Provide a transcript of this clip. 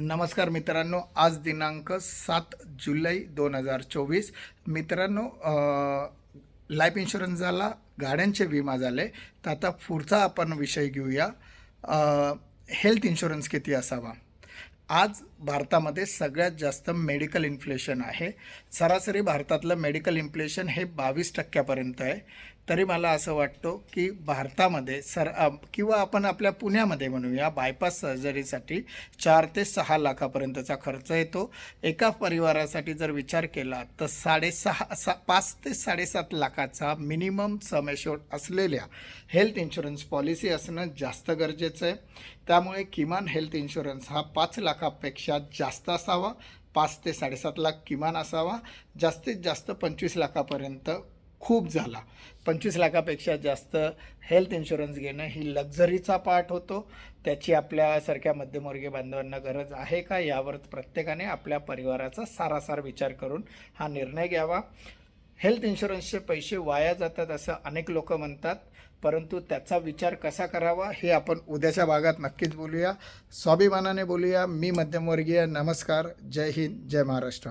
नमस्कार मित्रांनो आज दिनांक सात जुलै दोन हजार चोवीस. मित्रांनो लाईफ इन्शुरन्स झाला गाड्यांचे विमा झाले. तर आता पुढचा आपण विषय घेऊया. हेल्थ इन्शुरन्स किती असावा? आज भारतामध्ये सगळ्यात जास्त मेडिकल इन्फ्लेशन आहे. सरासरी भारतातलं मेडिकल इन्फ्लेशन हे बावीस टक्क्यापर्यंत आहे. तरी मला असं वाटतं की भारतामध्ये सर किंवा आपण आपल्या पुण्यामध्ये म्हणूया बायपास सर्जरीसाठी चार ते सहा लाखापर्यंतचा खर्च येतो. एका परिवारासाठी जर विचार केला तर साडेसहा सा पाच ते साडेसात लाखाचा मिनिमम समेशोड असलेल्या हेल्थ इन्शुरन्स पॉलिसी असणं जास्त गरजेचं आहे. त्यामुळे किमान हेल्थ इन्शुरन्स हा पाच लाख लाखापेक्षा जास्त असावा पाच ते साडेसात लाख किमान असावा. जास्तीत जास्त पंचवीस लाखापर्यंत खूप झाला. पंचवीस लाखापेक्षा जास्त हेल्थ इन्शुरन्स घेणं ही लक्झरीचा पार्ट होतो. त्याची आपल्यासारख्या मध्यमवर्गीय बांधवांना गरज आहे का? यावर प्रत्येकाने आपल्या परिवाराचा सारासार विचार करून हा निर्णय घ्यावा. हेल्थ इन्शुरन्सचे पैसे वाया जातात असं अनेक लोक म्हणतात परंतु त्याचा विचार कसा करावा हे आपण उद्याच्या भागात नक्कीच बोलूया. स्वाभिमानाने बोलूया. मी मध्यमवर्गीय नमस्कार. जय हिंद जय महाराष्ट्र.